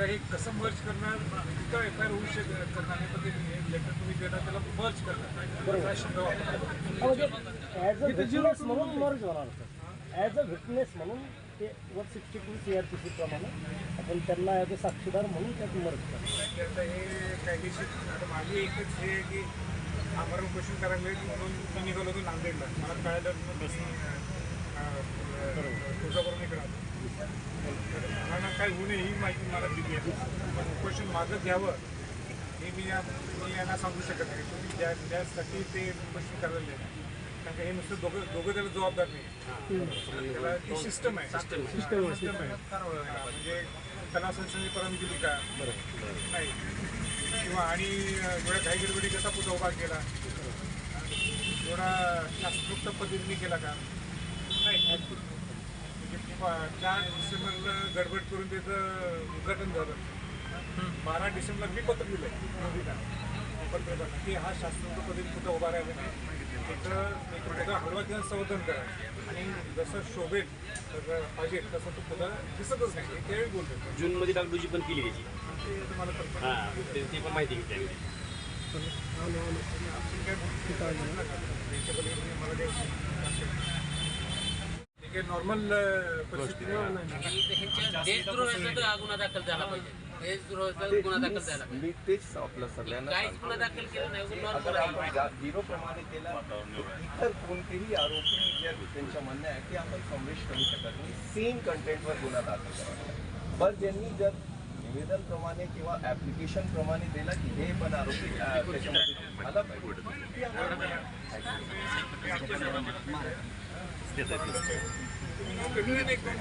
आता हे कसं मर्ज करणार? इतकं एफ आय आर होऊ शकत करणार नाही पण ते लेटर तुम्ही देणार त्याला मर्ज करणार हा शब्द अ विटनेस म्हणून मर्ज होणार ॲज अ विटनेस म्हणून ते one sixty two C R P C प्रमाणे आपण त्यांना ॲज अ साक्षीदार म्हणून त्यात मर्ज करणार. हे कायदेशीर माझी एकच हे आहे की आम्हाला क्वेश्चन करायला म्हणून मी निघालो होतो नांदेडला. मला म्हणून मी तुळजाभरून इकडे आलो तर मला काय होऊ नये ही माहिती मला दिली आहे. पण क्वेश्चन माझं घ्यावं हे मी या मी यांना सांगू शकत नाही. तुम्ही ज्या ज्यासाठी ते क्वेश्चन करायला. कारण का हे नुसतं दोघं दोघं त्याला जबाबदार नाही. त्याला ती सिस्टम आहे. सिस्टम सिस्टम आहे. म्हणजे त्याला संसदेने परवानगी दिली का? नाही. किंवा आणि एवढ्या काही गडबडी कसा पुढे उभा केला? एवढा शास्त्रोक्त पद्धतीने केला का? नाही. चार डिसेंबरला गडबड करून त्याचं उद्घाटन झालं. बारा डिसेंबरला मी पत्र दिलंय मोदीला पत्रकारांना. की हा शास्त्रोक्त पद्धती कुठं उभा राहिला नाही. त्याचं एक त्याचा हलवा किंवा संवर्धन करा. आणि जसं शोभेल तर पाहिजे तसं तो पुढं दिसतच नाही. हे त्यावेळी बोलतो जून मध्ये डागडूजी पण केली त्याची ते तुम्हाला कल्पना हा ते पण माहिती घेतली आम्ही नॉर्मल परिस्थिती देशद्रोहाचा गुन्हा दाखल झाला पाहिजे. देशद्रोहाचा गुन्हा दाखल झाला पाहिजे. मी तेच आपलं सगळ्यांना काहीच सांगतो. गुन्हा दाखल केला नाही अगर नॉर्मल आपण जा- झिरो प्रमाणे केला तर इतर कोणतेही आरोपी जे त्यांच्या म्हणणं आहे की आपण संवेश करू शकत नाही. सेम कंटेंटवर गुन्हा दाखल करावा पण ज्यांनी जर निवेदन प्रमाणे किंवा ऍप्लिकेशन प्रमाणे दिला की हे पण आरोपी त्याच्यामध्ये झाला पाहिजे. ती आम्हाला निर्णय एक मिनिट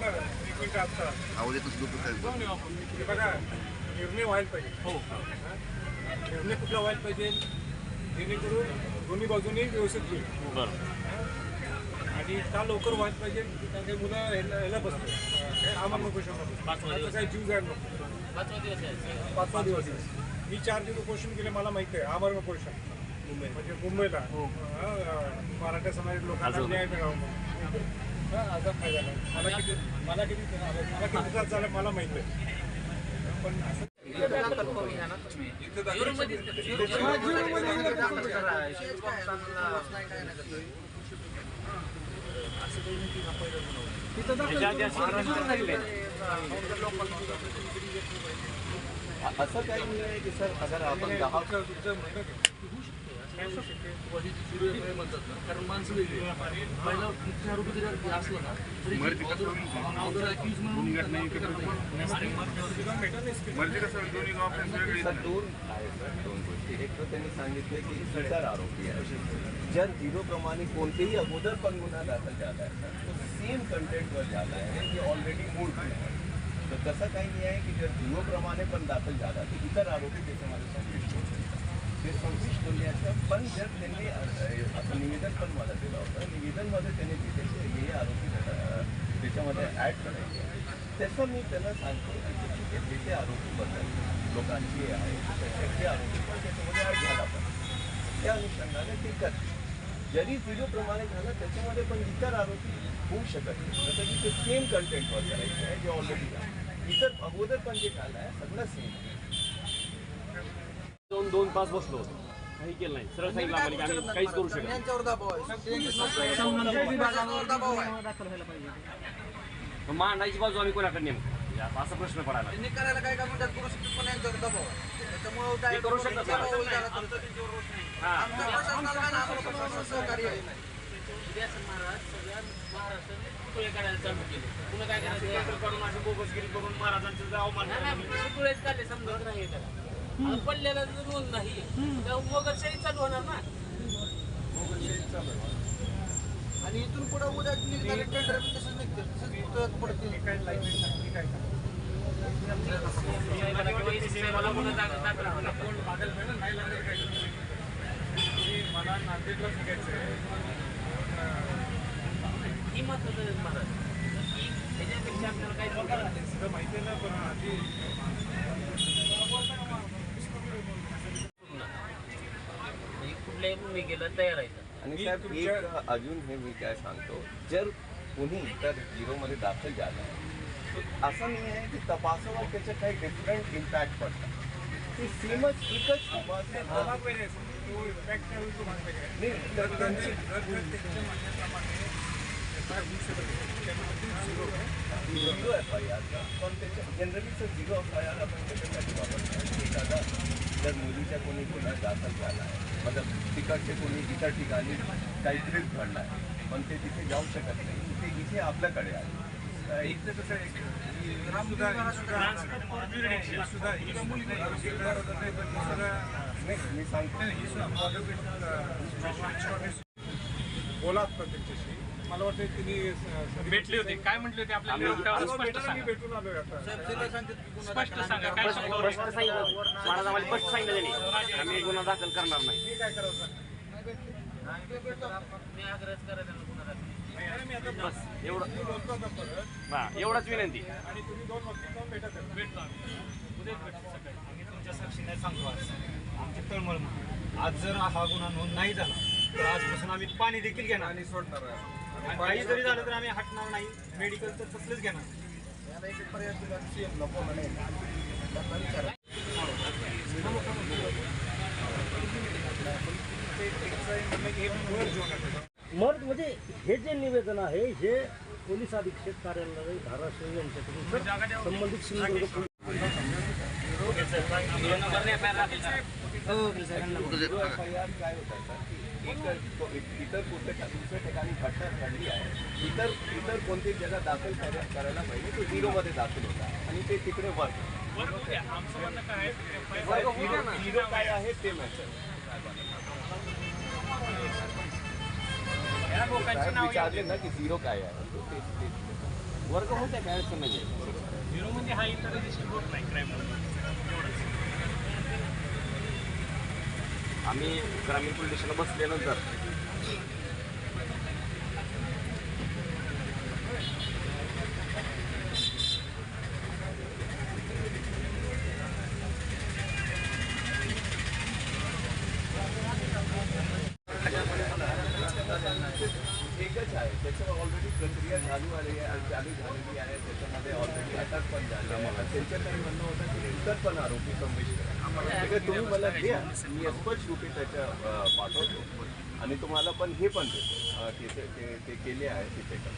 बघा निर्णय व्हायला पाहिजे हो निर्णय कुठला व्हायला पाहिजे जेणेकरून दोन्ही बाजूनी व्यवस्थित होईल बरं आणि का लवकर व्हायला पाहिजे कारण काही मुलं ह्याला बसतो आम्हाला नको पाचवा काही जीव जायला नको पाचवा दिवस पाचवा दिवस मी चार दिवस उपोषण केले मला माहिती आहे. आम्हाला उपोषण. म्हणजे मुंबईला. हा, मराठा समाजात लोकांना न्याय मिळावा म्हणून. असा फायदा नाही मला किती मला किती मला किती त्रास झाला मला माहिती आहे पण असं असं काही नाही आहे की सर अगर आपण दहा कारण माणसं वेगळी. पहिला मुख्य जरी अगोदर एक तर त्यांनी आरोपी आहे जर झिरो अगोदर पण गुन्हा दाखल झाला आहे तो सेम कंटेंटवर झाला आहे जे ऑलरेडी मूळ तर तसं काही नाही आहे की जर झिरो प्रमाणे पण दाखल झाला, तर इतर आरोपी त्याच्यामध्ये होऊ शकतात ते बोलण्याचं पण जर त्यांनी असं निवेदन पण मला दिलं होतं. निवेदनमध्ये त्यांनी दिले हे आरोपी त्याच्यामध्ये ॲड करायचे आहे. मी त्यांना सांगतो की जे जे आरोपी आरोपीबद्दल लोकांची आहे त्याचे ते आरोपी पण त्याच्यामध्ये ॲड झाला पण. त्या अनुषंगाने ते करते जरी व्हिडिओप्रमाणे झालं त्याच्यामध्ये पण इतर आरोपी होऊ शकत नाही. जसं की ते सेम कंटेंटवर करायचे आहे जे ऑलरेडी इतर अगोदर पण जे झालं आहे सगळं सेम दोन दोन पाच बसलो होतो. काही केलं नाही. सरळ सांगितलं आम्हाला की आम्ही काहीच करू शकत नाही. दाखल व्हायला पाहिजे मग मांडायची बाजू आम्ही कोणाकडे नेमकं? म्हणजे आता असा प्रश्न पडायला त्यांनी करायला काय का म्हणतात करू शकतो पण यांच्यावर दबाव आहे. त्याच्यामुळं direct करू शकतात दबाव ना. झाला तर हा. आमच्या प्रशासनाला काय ना, आम्हाला प्रशासनाचं सहकार्य आहे. व्यासन महाराज सगळ्या महाराष्ट्राने पुतळे काढायला चालू केले. पुन्हा काय करायचं? काढून अशी बोगसगिरी करून महाराजांचं करणं. नाही, पुतळेच काढले समजत नाही त्याला. पडलेला जर नोंद नाही. वगैरे चालू होणार ना. आणि इथून पुढे उद्या निघणारे टेंडर तसेच निघतील. तसेच पडतील मला नाही मला नांदेडला सांगायचं आहे ही महत्वाचं की त्याच्यापेक्षा आपल्याला काही माहिती आहे ना पण आधी म्हणजे कुठल्याही भूमिकेला तयार आहे आणि मी साहेब तुमच्या- एक अजून हे मी काय सांगतो जर कुणी तर झिरोमध्ये दाखल झाला असं नाही आहे की तपासावर त्याचे काही डिफरंट इम्पॅक्ट पडतात ती सेमच एकच तपास मला पहिले तो impact त्यावेळी तो मागचा काय? नाही तर तर त्यांची त्यांची जर जर त्यांच्या म्हणण्याप्रमाणे FIR होऊ शकत नाही. त्याच्यामध्ये zero आहे. झिरो एफ आय आर पण त्याच्या जनरलीचं झिरो एफ आय आर आपण त्याच्यासाठी वापरतो की एखादा जर मुलीच्या कोणी गुन्हा दाखल झाला. मतलब तिकडचे कोणी इतर ठिकाणी काहीतरी घडलं. आहे पण ते तिथे जाऊ शकत नाही. ते इथे आपल्याकडे आहे. तर एक तर कसं आहे सुद्धा- ही सुद्धा- ही सुद्धा- ही नाही. मी सांगतो नाही, ही मला वाटतं तिने भेटले होते. काय म्हटले होते आपल्याला? स्पष्ट सांगा. भेटून गुन्हा स्पष्ट दाखल सांगा. काय स्पष्ट सांगा? स्पष्ट सांगितलं महाराज आम्हाला स्पष्ट सांगितलं त्यांनी आम्ही गुन्हा दाखल करणार नाही. मी काय करावं मी आग्रह करायला गुन्हा दाखल. बस एवढं हा एवढाच विनंती. आणि तुम्ही दोन जाऊन भेटत. भेटतो आम्ही उद्याच भेटतो सकाळी. आम्ही तुमच्या साक्षीने सांगतो आज. आमची तळमळ म्हणून. आज जर हा गुन्हा नोंद नाही झाला तर आजपासून आम्ही पाणी देखील घेणार. आणि सोडणार आहे. काही जरी झालं तर आम्ही हटणार नाही. मेडिकल तर तसलंच घेणार. हे मर्द म्हणजे हे जे निवेदन आहे हे पोलीस अधीक्षक कार्यालय धाराशिव यांच्याकडून संबंधित सिंधुदुर्ग सर एक इतर कुठल्या दुसऱ्या ठिकाणी घटना घडली आहे इतर इतर कोणती जगा दाखल करायला पाहिजे तो झिरोमध्ये दाखल होता आणि ते तिकडे वर्क झिरो काय आहे ते मॅच विचारले ना की झिरो काय आहे वर्ग होते काय अडचण झिरो म्हणजे हा इतर रजिस्टर होत नाही. क्राईम आम्ही ग्रामीण पोलीस स्टेशनला बसल्यानंतर एकच आहे त्याच्यावर ऑलरेडी प्रक्रिया चालू आली आहे चालू झालेली आहे त्याच्यामध्ये ऑलरेडी अटक पण झाली. आहे त्यांचं काही म्हणणं होतं की इतर पण आरोपी संमिश्र तुम्ही मला द्या. मी स्पष्ट रूपी त्याच्या पाठवतो. आणि तुम्हाला पण हे पण देतो. ते केले आहे तिथे का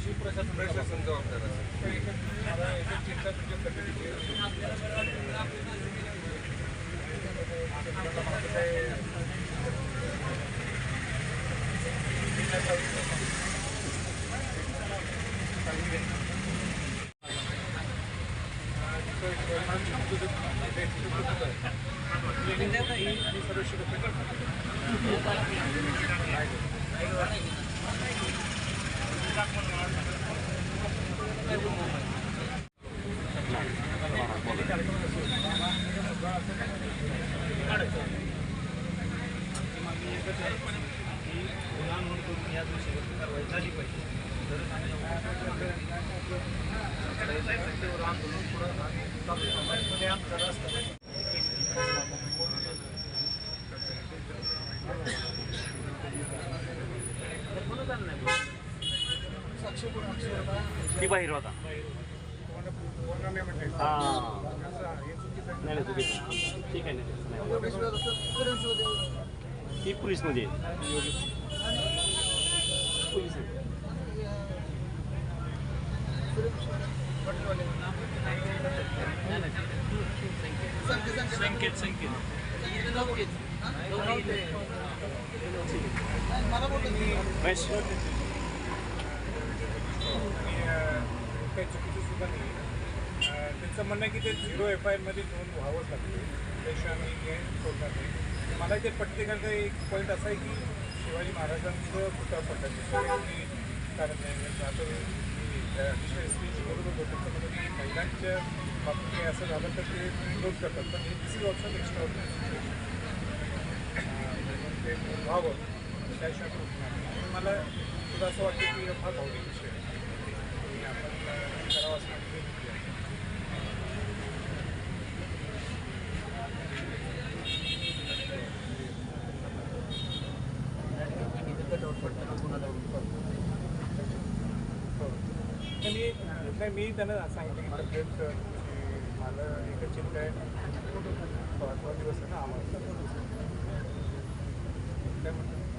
सर्वशी प्रशासन प्रशासन जबाबदार असेल मला आंदोलन पुढं आम्ही चालू ठेवणार. मध्ये आमचा रस्ता ती बाहेर होता. नाही हा. हे चुकीचं नाही चुकीचं ठीक आहे नाही पोलीस शोधे. ती पोलीसमध्ये. पोलीस. संकेत संकेत मला बोलतो की महेश मी, अं, काही चुकीचं सुद्धा नाही त्यांचं म्हणणं आहे की ते झिरो एफ आय आरमध्ये नोंद व्हावंच लागते त्याशिवाय आम्ही हे सोडणार नाही. मला ते प्रत्येकाचा एक पॉईंट असा आहे की शिवाजी महाराजांचं पुतळा पडलं त्याचं कारण नाही म्हणजे आता मी त्या अतिशय स्पीच बरोबर होतो त्याच्यामध्ये की महिलांच्या बाबतीत काही असं झालं तर ते विरोध करतात. पण हे दिस इज ऑल्सो एक्स्ट्रा ते व्हावं. त्याशिवाय मला तुला असं वाटतं की हा भावनिक विषय आहे. की आपण हो. मी नाही मी त्यांना सांगितलं की तब्येत अ, मला एकच चिंता आहे पाचवा दिवस आहे ना आम्हाला काय म्हणतात